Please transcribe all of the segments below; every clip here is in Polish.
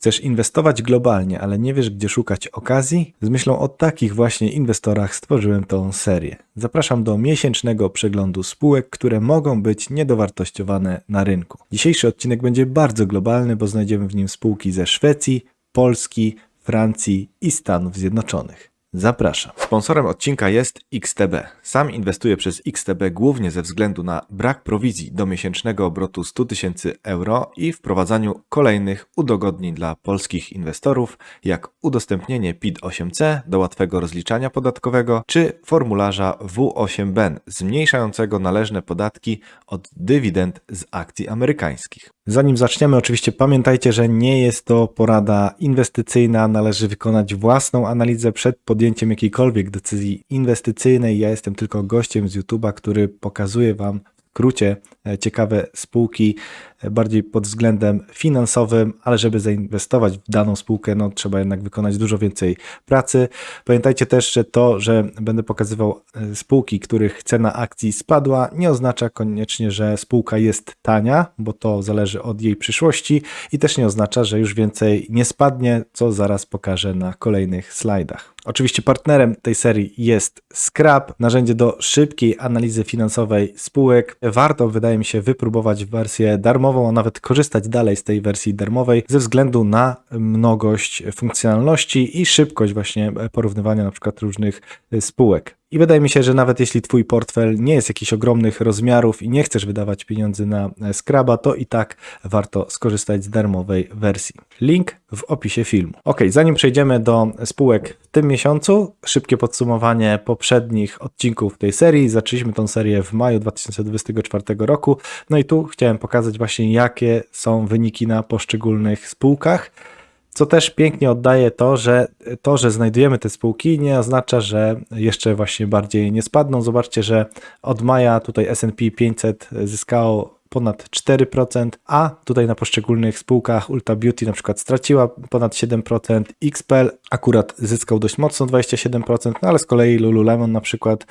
Chcesz inwestować globalnie, ale nie wiesz, gdzie szukać okazji? Z myślą o takich właśnie inwestorach stworzyłem tą serię. Zapraszam do miesięcznego przeglądu spółek, które mogą być niedowartościowane na rynku. Dzisiejszy odcinek będzie bardzo globalny, bo znajdziemy w nim spółki ze Szwecji, Polski, Francji i Stanów Zjednoczonych. Zapraszam. Sponsorem odcinka jest XTB. Sam inwestuję przez XTB głównie ze względu na brak prowizji do miesięcznego obrotu 100 tysięcy euro i wprowadzaniu kolejnych udogodnień dla polskich inwestorów, jak udostępnienie PIT-8C do łatwego rozliczania podatkowego, czy formularza W8BEN zmniejszającego należne podatki od dywidend z akcji amerykańskich. Zanim zaczniemy, oczywiście pamiętajcie, że nie jest to porada inwestycyjna, należy wykonać własną analizę przed podjęciem jakiejkolwiek decyzji inwestycyjnej. Ja jestem tylko gościem z YouTube'a, który pokazuje Wam skrócie e, ciekawe spółki, e, bardziej pod względem finansowym, ale żeby zainwestować w daną spółkę, no trzeba jednak wykonać dużo więcej pracy. Pamiętajcie też, że to, że będę pokazywał e, spółki, których cena akcji spadła, nie oznacza koniecznie, że spółka jest tania, bo to zależy od jej przyszłości i też nie oznacza, że już więcej nie spadnie, co zaraz pokażę na kolejnych slajdach. Oczywiście partnerem tej serii jest Scrap, narzędzie do szybkiej analizy finansowej spółek. Warto, wydaje mi się, wypróbować wersję darmową, a nawet korzystać dalej z tej wersji darmowej ze względu na mnogość funkcjonalności i szybkość właśnie porównywania na przykład różnych spółek. I wydaje mi się, że nawet jeśli Twój portfel nie jest jakichś ogromnych rozmiarów i nie chcesz wydawać pieniędzy na Scraba, to i tak warto skorzystać z darmowej wersji. Link w opisie filmu. Ok, zanim przejdziemy do spółek w tym miesiącu, szybkie podsumowanie poprzednich odcinków tej serii. Zaczęliśmy tą serię w maju 2024 roku. No i tu chciałem pokazać właśnie, jakie są wyniki na poszczególnych spółkach. Co też pięknie oddaje to, że to, że znajdujemy te spółki, nie oznacza, że jeszcze właśnie bardziej nie spadną. Zobaczcie, że od maja tutaj SP 500 zyskało ponad 4%, a tutaj na poszczególnych spółkach Ulta Beauty na przykład straciła ponad 7%, XPEL akurat zyskał dość mocno 27%, no ale z kolei Lululemon na przykład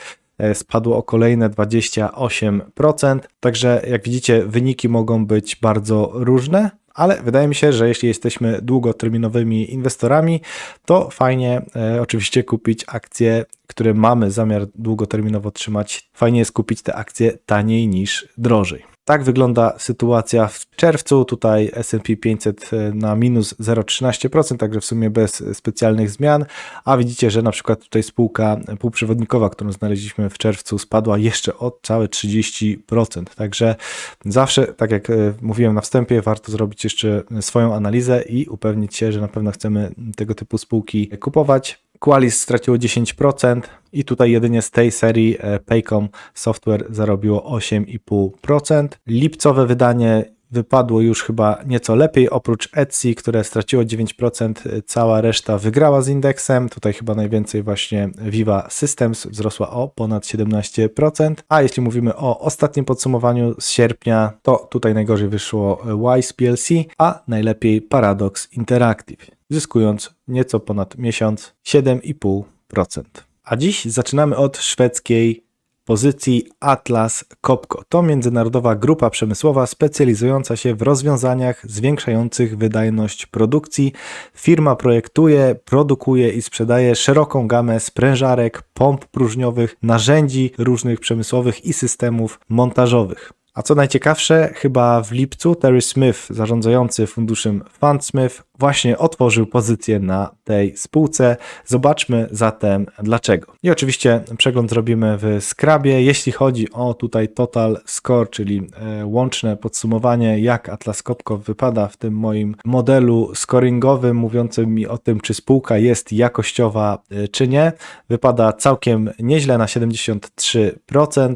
spadło o kolejne 28%. Także jak widzicie, wyniki mogą być bardzo różne ale wydaje mi się, że jeśli jesteśmy długoterminowymi inwestorami, to fajnie e, oczywiście kupić akcje, które mamy zamiar długoterminowo trzymać. Fajnie jest kupić te akcje taniej niż drożej. Tak wygląda sytuacja w czerwcu. Tutaj SP 500 na minus 0,13%, także w sumie bez specjalnych zmian. A widzicie, że na przykład tutaj spółka półprzewodnikowa, którą znaleźliśmy w czerwcu, spadła jeszcze o całe 30%. Także zawsze, tak jak e, mówiłem na wstępie, warto zrobić jeszcze swoją analizę i upewnić się, że na pewno chcemy tego typu spółki kupować. Qualis straciło 10% i tutaj jedynie z tej serii e, Paycom Software zarobiło 8,5%. Lipcowe wydanie wypadło już chyba nieco lepiej, oprócz Etsy, które straciło 9%, cała reszta wygrała z indeksem. Tutaj chyba najwięcej właśnie Viva Systems wzrosła o ponad 17%. A jeśli mówimy o ostatnim podsumowaniu z sierpnia, to tutaj najgorzej wyszło Wise PLC, a najlepiej Paradox Interactive zyskując nieco ponad miesiąc 7,5%. A dziś zaczynamy od szwedzkiej pozycji Atlas Copco. To międzynarodowa grupa przemysłowa specjalizująca się w rozwiązaniach zwiększających wydajność produkcji. Firma projektuje, produkuje i sprzedaje szeroką gamę sprężarek, pomp próżniowych, narzędzi różnych przemysłowych i systemów montażowych. A co najciekawsze, chyba w lipcu Terry Smith, zarządzający funduszem FundSmith, właśnie otworzył pozycję na tej spółce. Zobaczmy zatem dlaczego. I oczywiście przegląd zrobimy w Scrabie. Jeśli chodzi o tutaj total score, czyli e, łączne podsumowanie, jak Atlas Copco wypada w tym moim modelu scoringowym, mówiącym mi o tym, czy spółka jest jakościowa, e, czy nie, wypada całkiem nieźle na 73%.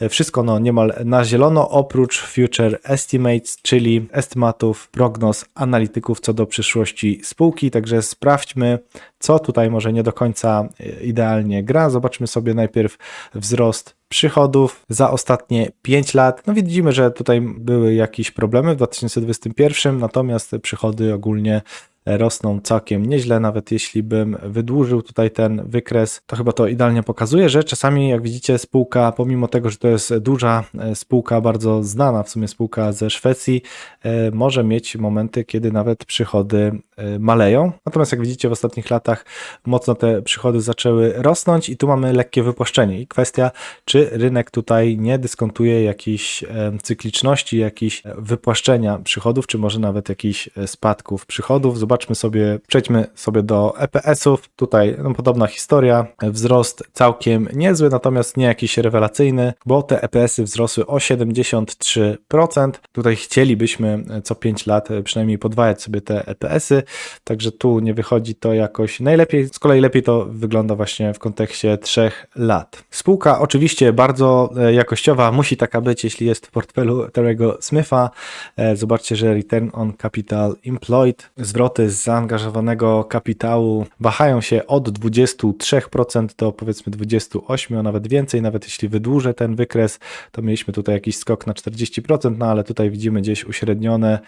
E, wszystko no niemal na zielono, oprócz future estimates, czyli estymatów, prognoz analityków co do przyszłości spółki, także sprawdźmy, co tutaj może nie do końca e, idealnie gra. Zobaczmy sobie najpierw wzrost przychodów za ostatnie 5 lat. No widzimy, że tutaj były jakieś problemy w 2021, natomiast przychody ogólnie rosną całkiem nieźle, nawet jeśli bym wydłużył tutaj ten wykres, to chyba to idealnie pokazuje, że czasami jak widzicie spółka, pomimo tego, że to jest duża e, spółka, bardzo znana w sumie spółka ze Szwecji, e, może mieć momenty, kiedy nawet przychody e, maleją. Natomiast jak widzicie w ostatnich latach mocno te przychody zaczęły rosnąć i tu mamy lekkie wypłaszczenie i kwestia, czy rynek tutaj nie dyskontuje jakiejś e, cykliczności, jakiejś wypłaszczenia przychodów, czy może nawet jakichś spadków przychodów. Zobaczmy sobie, przejdźmy sobie do EPS-ów. Tutaj no, podobna historia, wzrost całkiem niezły, natomiast nie jakiś rewelacyjny, bo te EPS-y wzrosły o 73%. Tutaj chcielibyśmy co 5 lat przynajmniej podwajać sobie te EPS-y, także tu nie wychodzi to jakoś najlepiej. Z kolei lepiej to wygląda właśnie w kontekście 3 lat. Spółka oczywiście bardzo e, jakościowa, musi taka być, jeśli jest w portfelu Terry'ego Smitha. E, Zobaczcie, że return on capital employed, zwroty z zaangażowanego kapitału wahają się od 23% do powiedzmy 28%, a nawet więcej, nawet jeśli wydłużę ten wykres, to mieliśmy tutaj jakiś skok na 40%, no ale tutaj widzimy gdzieś uśrednione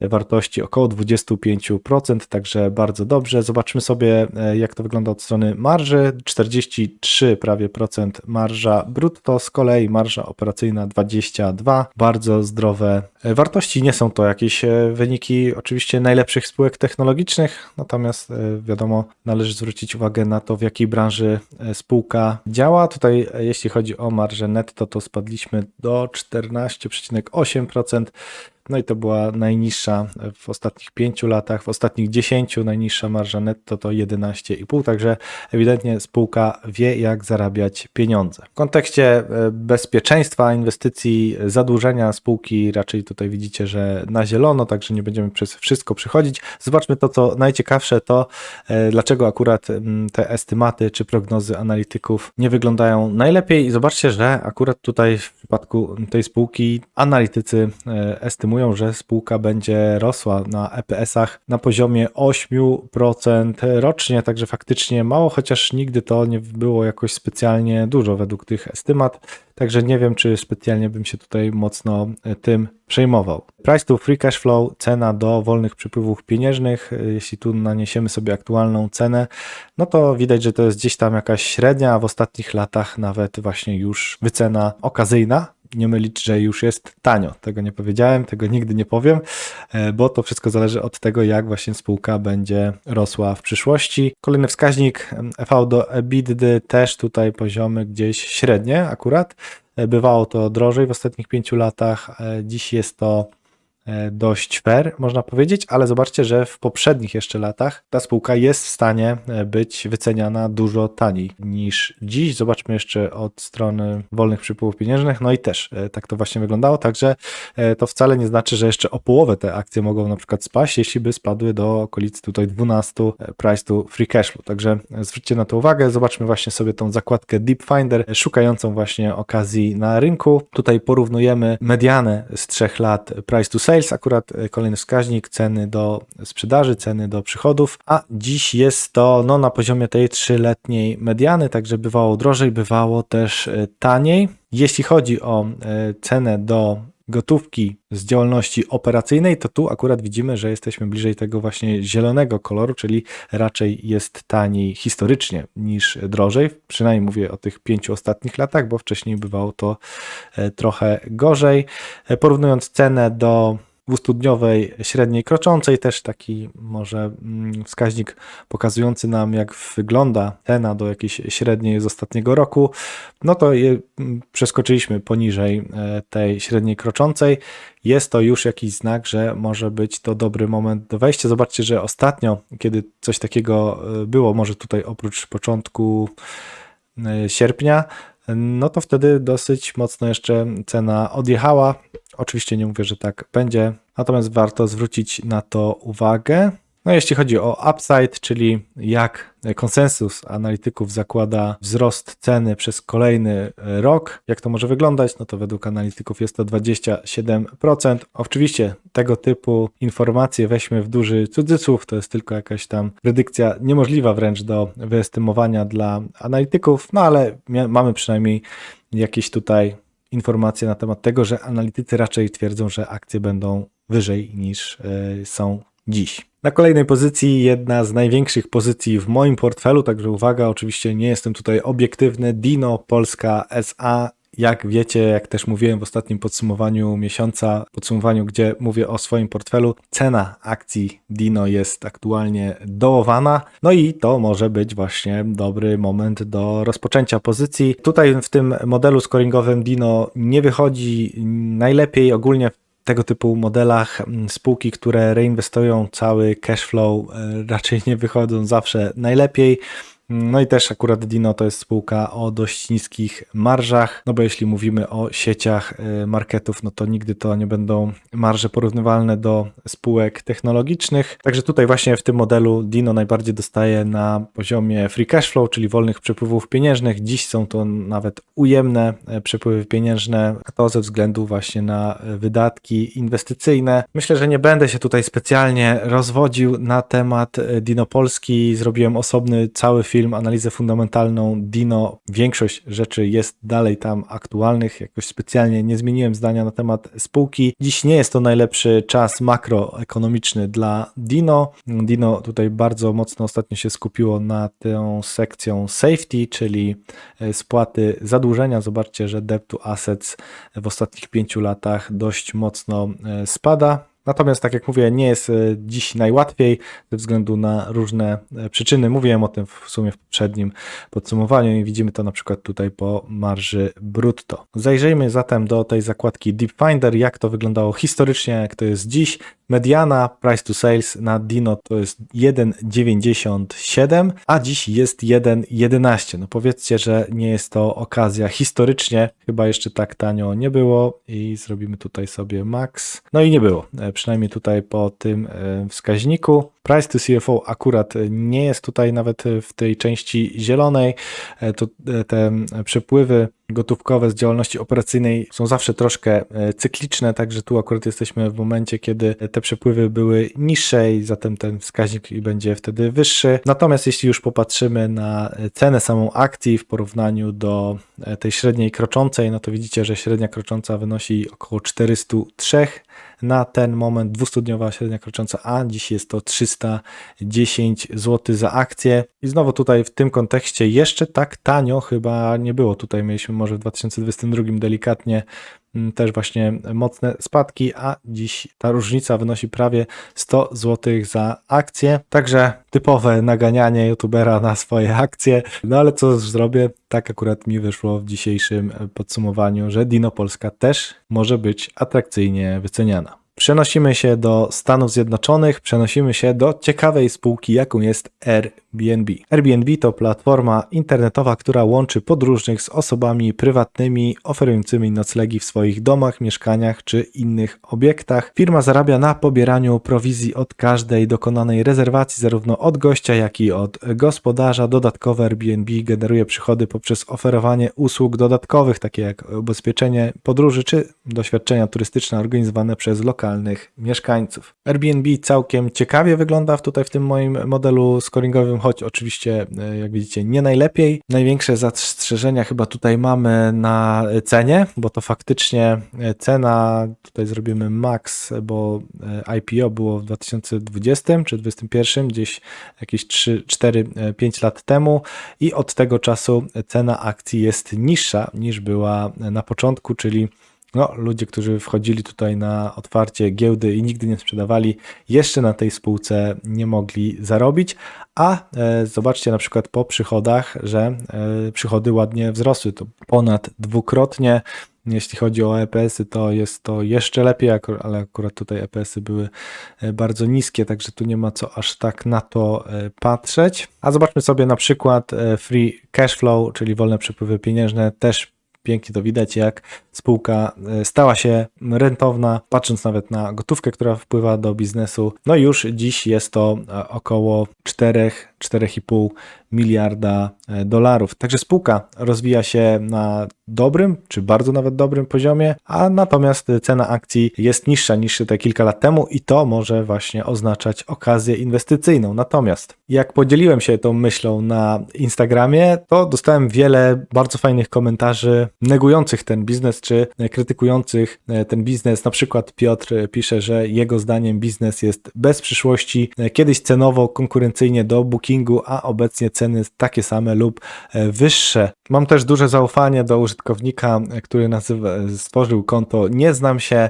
wartości około 25%, także bardzo dobrze. Zobaczmy sobie, e, jak to wygląda od strony marży. 43 prawie procent marża brutto, z kolei marża operacyjna 22. Bardzo zdrowe e, wartości. Nie są to jakieś e, wyniki oczywiście najlepszych spółek technologicznych, natomiast wiadomo, należy zwrócić uwagę na to, w jakiej branży spółka działa. Tutaj, jeśli chodzi o marżę netto, to spadliśmy do 14,8%. No i to była najniższa w ostatnich pięciu latach, w ostatnich dziesięciu najniższa marża netto to 11,5, także ewidentnie spółka wie jak zarabiać pieniądze. W kontekście e, bezpieczeństwa inwestycji, zadłużenia spółki raczej tutaj widzicie, że na zielono, także nie będziemy przez wszystko przychodzić. Zobaczmy to, co najciekawsze, to e, dlaczego akurat te estymaty czy prognozy analityków nie wyglądają najlepiej i zobaczcie, że akurat tutaj w przypadku tej spółki analitycy e, estymują że spółka będzie rosła na EPS-ach na poziomie 8% rocznie, także faktycznie mało, chociaż nigdy to nie było jakoś specjalnie dużo według tych estymat. Także nie wiem, czy specjalnie bym się tutaj mocno e, tym przejmował. Price to free cash flow, cena do wolnych przepływów pieniężnych. E, jeśli tu naniesiemy sobie aktualną cenę, no to widać, że to jest gdzieś tam jakaś średnia, a w ostatnich latach nawet właśnie już wycena okazyjna, nie mylić, że już jest tanio. Tego nie powiedziałem, tego nigdy nie powiem, e, bo to wszystko zależy od tego, jak właśnie spółka będzie rosła w przyszłości. Kolejny wskaźnik EV do EBITDA też tutaj poziomy gdzieś średnie akurat. E, bywało to drożej w ostatnich pięciu latach, e, dziś jest to dość fair, można powiedzieć, ale zobaczcie, że w poprzednich jeszcze latach ta spółka jest w stanie e, być wyceniana dużo taniej niż dziś. Zobaczmy jeszcze od strony wolnych przypływów pieniężnych, no i też e, tak to właśnie wyglądało, także to wcale nie znaczy, że jeszcze o połowę te akcje mogą na przykład spaść, jeśli by spadły do okolicy tutaj 12 price to free cash flow. Także zwróćcie na to uwagę, zobaczmy właśnie sobie tą zakładkę Deep Finder, szukającą właśnie okazji na rynku. Tutaj porównujemy medianę z trzech lat price to sales, sales, akurat e, kolejny wskaźnik ceny do sprzedaży, ceny do przychodów, a dziś jest to no, na poziomie tej trzyletniej mediany, także bywało drożej, bywało też e, taniej. Jeśli chodzi o e, cenę do gotówki z działalności operacyjnej, to tu akurat widzimy, że jesteśmy bliżej tego właśnie zielonego koloru, czyli raczej jest taniej historycznie niż drożej. Przynajmniej mówię o tych pięciu ostatnich latach, bo wcześniej bywało to trochę gorzej. Porównując cenę do dwustudniowej średniej kroczącej, też taki może mm, wskaźnik pokazujący nam, jak wygląda cena do jakiejś średniej z ostatniego roku, no to je, mm, przeskoczyliśmy poniżej e, tej średniej kroczącej. Jest to już jakiś znak, że może być to dobry moment do wejścia. Zobaczcie, że ostatnio, kiedy coś takiego e, było, może tutaj oprócz początku e, sierpnia, no to wtedy dosyć mocno jeszcze cena odjechała. Oczywiście nie mówię, że tak będzie, natomiast warto zwrócić na to uwagę. No jeśli chodzi o upside, czyli jak konsensus analityków zakłada wzrost ceny przez kolejny rok, jak to może wyglądać, no to według analityków jest to 27%. Oczywiście tego typu informacje weźmy w duży cudzysłów, to jest tylko jakaś tam predykcja niemożliwa wręcz do wyestymowania dla analityków, no ale mamy przynajmniej jakieś tutaj informacje na temat tego, że analitycy raczej twierdzą, że akcje będą wyżej niż e, są dziś. Na kolejnej pozycji jedna z największych pozycji w moim portfelu, także uwaga, oczywiście nie jestem tutaj obiektywny. Dino Polska SA jak wiecie, jak też mówiłem w ostatnim podsumowaniu miesiąca, podsumowaniu, gdzie mówię o swoim portfelu, cena akcji Dino jest aktualnie dołowana. No i to może być właśnie dobry moment do rozpoczęcia pozycji. Tutaj w tym modelu scoringowym Dino nie wychodzi najlepiej ogólnie tego typu modelach spółki, które reinwestują cały cash flow, e, raczej nie wychodzą zawsze najlepiej. No i też akurat Dino to jest spółka o dość niskich marżach, no bo jeśli mówimy o sieciach y, marketów, no to nigdy to nie będą marże porównywalne do spółek technologicznych. Także tutaj właśnie w tym modelu Dino najbardziej dostaje na poziomie free cash flow, czyli wolnych przepływów pieniężnych. Dziś są to nawet ujemne e, przepływy pieniężne, to ze względu właśnie na e, wydatki inwestycyjne. Myślę, że nie będę się tutaj specjalnie rozwodził na temat e, Dino Polski. Zrobiłem osobny cały film film, analizę fundamentalną Dino. Większość rzeczy jest dalej tam aktualnych. Jakoś specjalnie nie zmieniłem zdania na temat spółki. Dziś nie jest to najlepszy czas makroekonomiczny dla Dino. Dino tutaj bardzo mocno ostatnio się skupiło na tą sekcją safety, czyli e, spłaty zadłużenia. Zobaczcie, że debt to assets w ostatnich pięciu latach dość mocno e, spada. Natomiast, tak jak mówię, nie jest e, dziś najłatwiej ze względu na różne e, przyczyny. Mówiłem o tym w sumie w poprzednim podsumowaniu i widzimy to na przykład tutaj po marży brutto. Zajrzyjmy zatem do tej zakładki Deep Finder, jak to wyglądało historycznie, jak to jest dziś. Mediana price to sales na Dino to jest 1,97, a dziś jest 1,11. No powiedzcie, że nie jest to okazja historycznie, chyba jeszcze tak tanio nie było i zrobimy tutaj sobie max. No i nie było, e, przynajmniej tutaj po tym e, wskaźniku. Price to CFO akurat nie jest tutaj nawet w tej części zielonej. E, to te przepływy gotówkowe z działalności operacyjnej są zawsze troszkę cykliczne, także tu akurat jesteśmy w momencie, kiedy te przepływy były niższe i zatem ten wskaźnik będzie wtedy wyższy. Natomiast jeśli już popatrzymy na cenę samą akcji w porównaniu do tej średniej kroczącej, no to widzicie, że średnia krocząca wynosi około 403 na ten moment 200-dniowa średnia krocząca, a dziś jest to 310 zł za akcję. I znowu tutaj w tym kontekście jeszcze tak tanio chyba nie było. Tutaj mieliśmy może w 2022 delikatnie Mm, też właśnie mocne spadki, a dziś ta różnica wynosi prawie 100 zł za akcję. Także typowe naganianie youtubera na swoje akcje. No ale co zrobię? Tak akurat mi wyszło w dzisiejszym podsumowaniu, że Dino Polska też może być atrakcyjnie wyceniana. Przenosimy się do Stanów Zjednoczonych, przenosimy się do ciekawej spółki, jaką jest Airbnb. Airbnb to platforma internetowa, która łączy podróżnych z osobami prywatnymi oferującymi noclegi w swoich domach, mieszkaniach czy innych obiektach. Firma zarabia na pobieraniu prowizji od każdej dokonanej rezerwacji, zarówno od gościa, jak i od gospodarza. Dodatkowo Airbnb generuje przychody poprzez oferowanie usług dodatkowych, takie jak ubezpieczenie podróży czy doświadczenia turystyczne organizowane przez lokalnych mieszkańców. Airbnb całkiem ciekawie wygląda tutaj w tym moim modelu scoringowym, choć oczywiście, e, jak widzicie, nie najlepiej. Największe zastrzeżenia chyba tutaj mamy na cenie, bo to faktycznie e, cena, tutaj zrobimy max, bo e, IPO było w 2020 czy 2021, gdzieś jakieś 3, 4, 5 lat temu i od tego czasu cena akcji jest niższa niż była na początku, czyli no, ludzie, którzy wchodzili tutaj na otwarcie giełdy i nigdy nie sprzedawali, jeszcze na tej spółce nie mogli zarobić, a e, zobaczcie na przykład po przychodach, że e, przychody ładnie wzrosły, to ponad dwukrotnie. Jeśli chodzi o EPS-y, to jest to jeszcze lepiej, ale akurat tutaj EPS-y były e, bardzo niskie, także tu nie ma co aż tak na to e, patrzeć. A zobaczmy sobie na przykład e, free cash flow, czyli wolne przepływy pieniężne, też pięknie to widać, jak spółka e, stała się rentowna, patrząc nawet na gotówkę, która wpływa do biznesu. No już dziś jest to e, około 4, 4,5 miliarda e, dolarów. Także spółka rozwija się na dobrym, czy bardzo nawet dobrym poziomie, a natomiast cena akcji jest niższa niż te kilka lat temu i to może właśnie oznaczać okazję inwestycyjną. Natomiast jak podzieliłem się tą myślą na Instagramie, to dostałem wiele bardzo fajnych komentarzy negujących ten biznes, czy krytykujących e, ten biznes. Na przykład Piotr pisze, że jego zdaniem biznes jest bez przyszłości, e, kiedyś cenowo konkurencyjnie do bookingu, a obecnie ceny takie same lub e, wyższe. Mam też duże zaufanie do użytkownika, który nazywa, stworzył konto Nie znam się,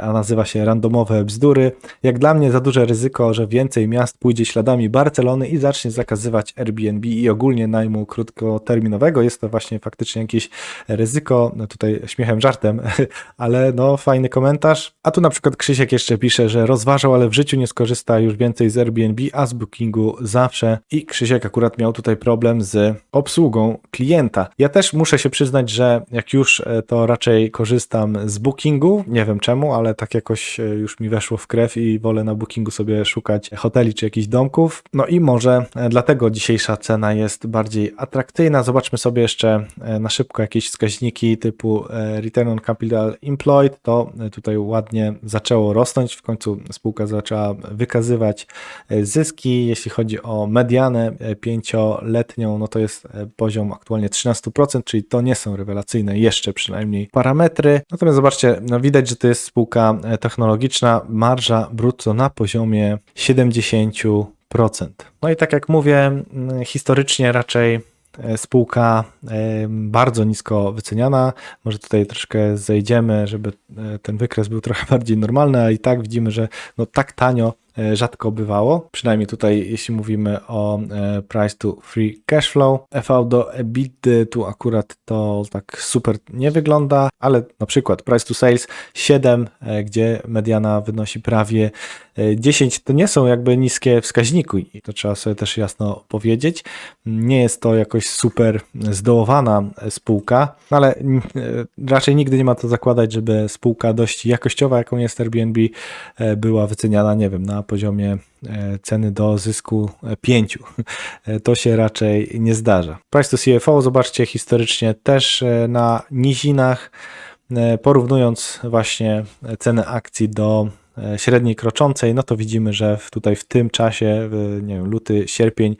a nazywa się Randomowe Bzdury. Jak dla mnie za duże ryzyko, że więcej miast pójdzie śladami Barcelony i zacznie zakazywać Airbnb i ogólnie najmu krótkoterminowego. Jest to właśnie faktycznie jakieś ryzyko, no tutaj śmiechem, żartem, ale no fajny komentarz. A tu na przykład Krzysiek jeszcze pisze, że rozważał, ale w życiu nie skorzysta już więcej z Airbnb, a z Bookingu zawsze. I Krzysiek akurat miał tutaj problem z obsługą klienta. Ja też muszę się przyznać, że jak już e, to raczej korzystam z Bookingu, nie wiem czemu, ale tak jakoś e, już mi weszło w krew i wolę na Bookingu sobie szukać hoteli czy jakichś domków. No i może e, dlatego dzisiejsza cena jest bardziej atrakcyjna. Zobaczmy sobie jeszcze na szybko jakieś wskaźniki typu Return on Capital Employed. To e, tutaj ładnie zaczęło rosnąć. W końcu spółka zaczęła wykazywać e, zyski. Jeśli chodzi o medianę e, pięcioletnią, no to jest poziom aktualnie 13%, czyli to nie są rewelacyjne jeszcze przynajmniej parametry. Natomiast zobaczcie, no widać, że to jest spółka technologiczna. Marża brutto na poziomie 70%. No i tak jak mówię, mm, historycznie raczej spółka e, bardzo nisko wyceniana. Może tutaj troszkę zejdziemy, żeby e, ten wykres był trochę bardziej normalny, ale i tak widzimy, że no tak tanio e, rzadko bywało. Przynajmniej tutaj, jeśli mówimy o e, price to free cash flow. EV do EBITDA tu akurat to tak super nie wygląda, ale na przykład price to sales 7, e, gdzie mediana wynosi prawie e, 10, to nie są jakby niskie wskaźniki i to trzeba sobie też jasno powiedzieć. Nie jest to jakoś super zdołowana spółka, no ale e, raczej nigdy nie ma to zakładać, żeby spółka dość jakościowa, jaką jest Airbnb, e, była wyceniana, nie wiem, na poziomie e, ceny do zysku 5. To się raczej nie zdarza. Price to CFO, zobaczcie, historycznie też e, na nizinach, e, porównując właśnie cenę akcji do e, średniej kroczącej, no to widzimy, że tutaj w tym czasie, nie wiem, luty, sierpień,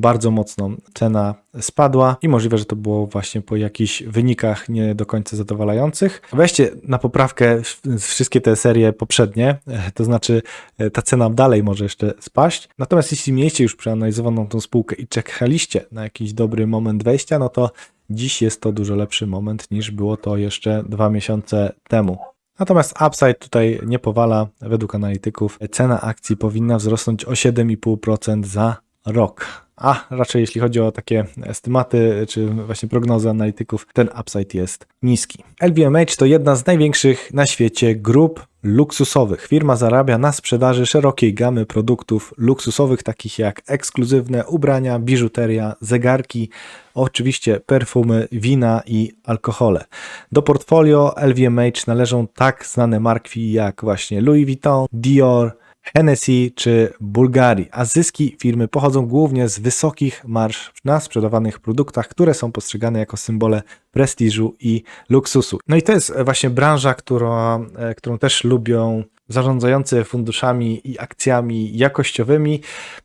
bardzo mocno cena spadła i możliwe, że to było właśnie po jakichś wynikach nie do końca zadowalających. Weźcie na poprawkę wszystkie te serie poprzednie, e, to znaczy e, ta cena dalej może jeszcze spaść. Natomiast jeśli mieliście już przeanalizowaną tą spółkę i czekaliście na jakiś dobry moment wejścia, no to dziś jest to dużo lepszy moment niż było to jeszcze dwa miesiące temu. Natomiast upside tutaj nie powala. Według analityków cena akcji powinna wzrosnąć o 7,5% za rok. A raczej jeśli chodzi o takie estymaty, czy właśnie prognozy analityków, ten upside jest niski. LVMH to jedna z największych na świecie grup luksusowych. Firma zarabia na sprzedaży szerokiej gamy produktów luksusowych, takich jak ekskluzywne ubrania, biżuteria, zegarki, oczywiście perfumy, wina i alkohole. Do portfolio LVMH należą tak znane marki jak właśnie Louis Vuitton, Dior, Hennessy czy Bulgari, a zyski firmy pochodzą głównie z wysokich marż na sprzedawanych produktach, które są postrzegane jako symbole prestiżu i luksusu. No i to jest właśnie branża, która, e, którą też lubią zarządzający funduszami i akcjami jakościowymi,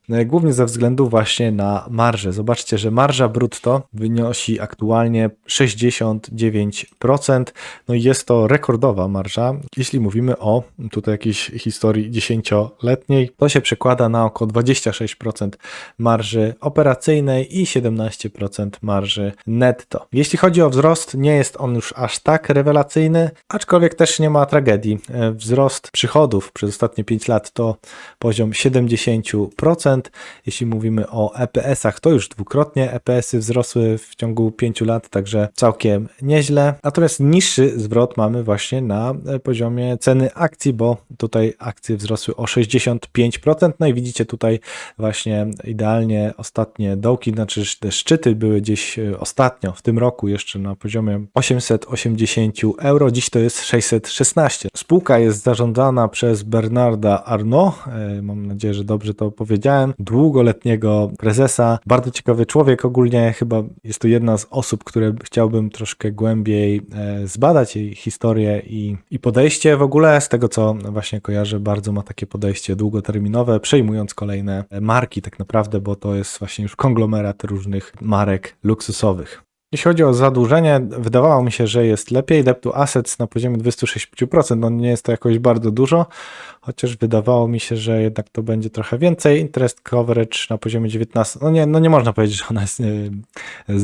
e, głównie ze względu właśnie na marżę. Zobaczcie, że marża brutto wynosi aktualnie 69%. No i jest to rekordowa marża. Jeśli mówimy o tutaj jakiejś historii dziesięcioletniej, to się przekłada na około 26% marży operacyjnej i 17% marży netto. Jeśli chodzi o wzrost, nie jest on już aż tak rewelacyjny, aczkolwiek też nie ma tragedii. E, Wzrost przychodów przez ostatnie 5 lat to poziom 70%. Jeśli mówimy o EPS-ach, to już dwukrotnie EPS-y wzrosły w ciągu 5 lat, także całkiem nieźle. Natomiast niższy zwrot mamy właśnie na e, poziomie ceny akcji, bo tutaj akcje wzrosły o 65%. No i widzicie tutaj właśnie idealnie ostatnie dołki, znaczy te szczyty były gdzieś e, ostatnio w tym roku jeszcze na poziomie 880 euro, dziś to jest 616. Spółka jest zarządzana przez Bernarda Arnault, e, mam nadzieję, że dobrze to powiedziałem, długoletniego prezesa, bardzo ciekawy człowiek ogólnie, chyba jest to jedna z osób, które chciałbym troszkę głębiej e, zbadać jej historię i, i podejście w ogóle, z tego co właśnie kojarzę, bardzo ma takie podejście długoterminowe, przejmując kolejne marki tak naprawdę, bo to jest właśnie już konglomerat różnych marek luksusowych. Jeśli chodzi o zadłużenie, wydawało mi się, że jest lepiej. Debt to assets na poziomie 26%, no nie jest to jakoś bardzo dużo, chociaż wydawało mi się, że jednak to będzie trochę więcej. Interest coverage na poziomie 19, no nie, no nie można powiedzieć, że ona jest,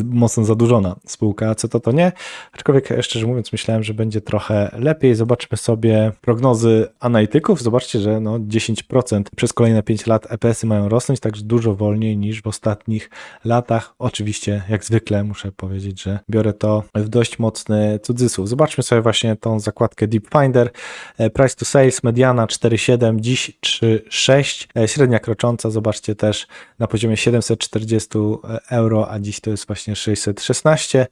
mocno zadłużona spółka, co to to nie, aczkolwiek szczerze mówiąc myślałem, że będzie trochę lepiej. Zobaczmy sobie prognozy analityków. Zobaczcie, że no 10% przez kolejne 5 lat EPS-y mają rosnąć, także dużo wolniej niż w ostatnich latach. Oczywiście, jak zwykle muszę powiedzieć, że biorę to w dość mocny cudzysłów. Zobaczmy sobie właśnie tą zakładkę Deep Finder. E, Price to sales, mediana 4,7, dziś 3,6. E, Średnia krocząca, zobaczcie też na poziomie 740 euro, a dziś to jest właśnie 616.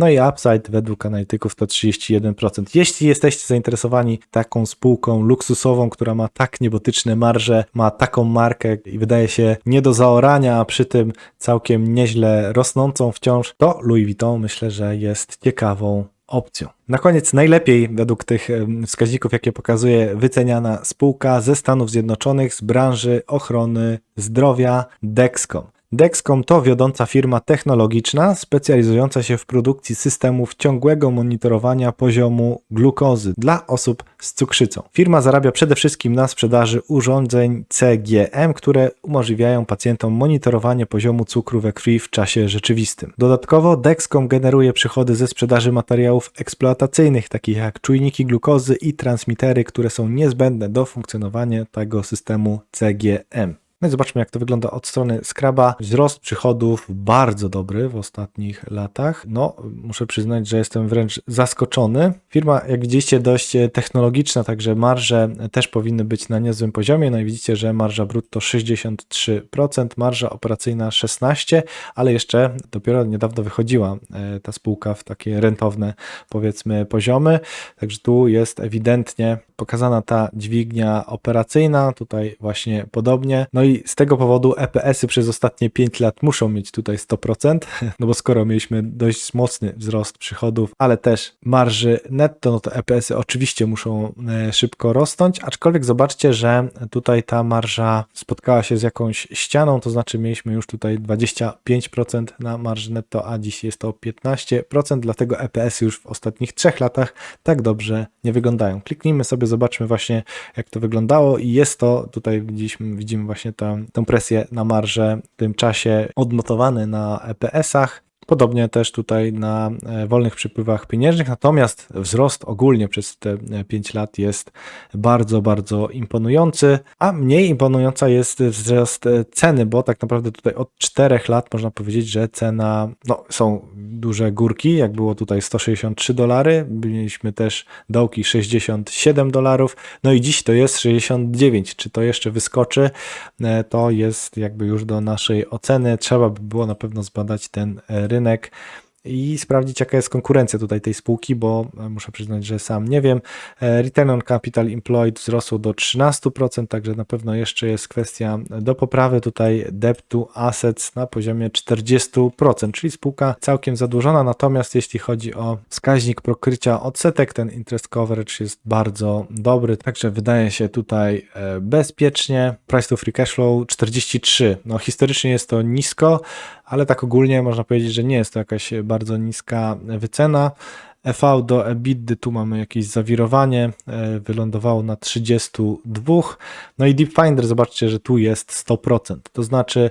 No i upside według analityków to 31%. Jeśli jesteście zainteresowani taką spółką luksusową, która ma tak niebotyczne marże, ma taką markę i wydaje się nie do zaorania, a przy tym całkiem nieźle rosnącą wciąż, to Louis Vuitton myślę, że jest ciekawą opcją. Na koniec najlepiej według tych wskaźników, jakie pokazuje wyceniana spółka ze Stanów Zjednoczonych z branży ochrony zdrowia Dexcom. Dexcom to wiodąca firma technologiczna specjalizująca się w produkcji systemów ciągłego monitorowania poziomu glukozy dla osób z cukrzycą. Firma zarabia przede wszystkim na sprzedaży urządzeń CGM, które umożliwiają pacjentom monitorowanie poziomu cukru we krwi w czasie rzeczywistym. Dodatkowo Dexcom generuje przychody ze sprzedaży materiałów eksploatacyjnych, takich jak czujniki glukozy i transmitery, które są niezbędne do funkcjonowania tego systemu CGM. No i zobaczmy, jak to wygląda od strony Scraba. Wzrost przychodów bardzo dobry w ostatnich latach. No, muszę przyznać, że jestem wręcz zaskoczony. Firma, jak widzicie, dość technologiczna, także marże też powinny być na niezłym poziomie. No i widzicie, że marża brutto 63%, marża operacyjna 16%, ale jeszcze dopiero niedawno wychodziła e, ta spółka w takie rentowne, powiedzmy, poziomy. Także tu jest ewidentnie pokazana ta dźwignia operacyjna, tutaj właśnie podobnie. No i z tego powodu EPS-y przez ostatnie 5 lat muszą mieć tutaj 100%, no bo skoro mieliśmy dość mocny wzrost przychodów, ale też marży netto, no to EPS-y oczywiście muszą e, szybko rosnąć, aczkolwiek zobaczcie, że tutaj ta marża spotkała się z jakąś ścianą, to znaczy mieliśmy już tutaj 25% na marży netto, a dziś jest to 15%, dlatego EPS-y już w ostatnich 3 latach tak dobrze nie wyglądają. Kliknijmy sobie, zobaczmy właśnie jak to wyglądało i jest to, tutaj widzieliśmy, widzimy właśnie tę, presję na marżę w tym czasie odnotowany na EPS-ach. Podobnie też tutaj na e, wolnych przypływach pieniężnych, natomiast wzrost ogólnie przez te 5 lat jest bardzo, bardzo imponujący, a mniej imponująca jest wzrost e, ceny, bo tak naprawdę tutaj od 4 lat można powiedzieć, że cena, no są duże górki, jak było tutaj 163 dolary, mieliśmy też dołki 67 dolarów, no i dziś to jest 69. Czy to jeszcze wyskoczy? E, To jest jakby już do naszej oceny. Trzeba by było na pewno zbadać ten e, rynek i sprawdzić, jaka jest konkurencja tutaj tej spółki, bo e, muszę przyznać, że sam nie wiem. E, Return on Capital Employed wzrosł do 13%, także na pewno jeszcze jest kwestia do poprawy. Tutaj debt to assets na poziomie 40%, czyli spółka całkiem zadłużona. Natomiast jeśli chodzi o wskaźnik pokrycia odsetek, ten interest coverage jest bardzo dobry, także wydaje się tutaj e, bezpiecznie. Price to free cash flow 43. No historycznie jest to nisko, ale tak ogólnie można powiedzieć, że nie jest to jakaś bardzo niska wycena. EV do EBITDA, tu mamy jakieś zawirowanie, e, wylądowało na 32. No i Deep Finder, zobaczcie, że tu jest 100%. To znaczy,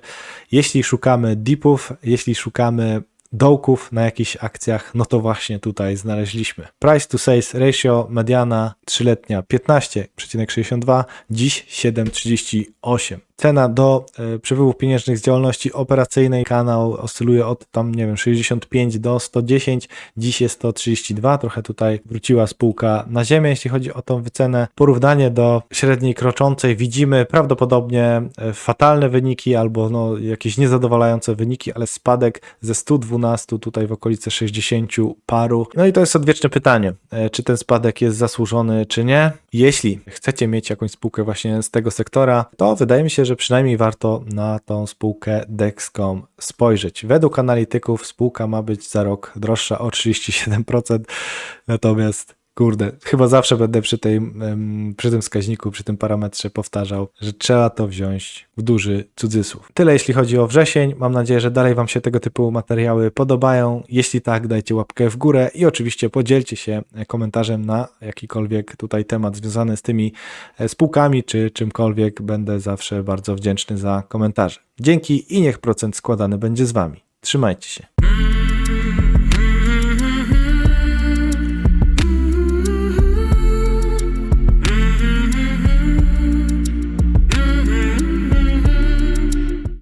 jeśli szukamy deepów, jeśli szukamy dołków na jakichś akcjach, no to właśnie tutaj znaleźliśmy. Price to sales ratio mediana 3-letnia 15,62, dziś 7,38. Cena do e, przepływów pieniężnych z działalności operacyjnej kanał oscyluje od tam, nie wiem, 65 do 110, dziś jest to 32, trochę tutaj wróciła spółka na ziemię, jeśli chodzi o tą wycenę. Porównanie do średniej kroczącej widzimy prawdopodobnie e, fatalne wyniki albo no, jakieś niezadowalające wyniki, ale spadek ze 112 tutaj w okolice 60 paru. No i to jest odwieczne pytanie, e, czy ten spadek jest zasłużony, czy nie. Jeśli chcecie mieć jakąś spółkę właśnie z tego sektora, to wydaje mi się, że przynajmniej warto na tą spółkę Dexcom spojrzeć. Według analityków spółka ma być za rok droższa o 37%, natomiast Kurde, chyba zawsze będę przy, tej, przy tym wskaźniku, przy tym parametrze powtarzał, że trzeba to wziąć w duży cudzysłów. Tyle jeśli chodzi o wrzesień. Mam nadzieję, że dalej Wam się tego typu materiały podobają. Jeśli tak, dajcie łapkę w górę i oczywiście podzielcie się komentarzem na jakikolwiek tutaj temat związany z tymi e, spółkami czy czymkolwiek. Będę zawsze bardzo wdzięczny za komentarze. Dzięki i niech procent składany będzie z Wami. Trzymajcie się.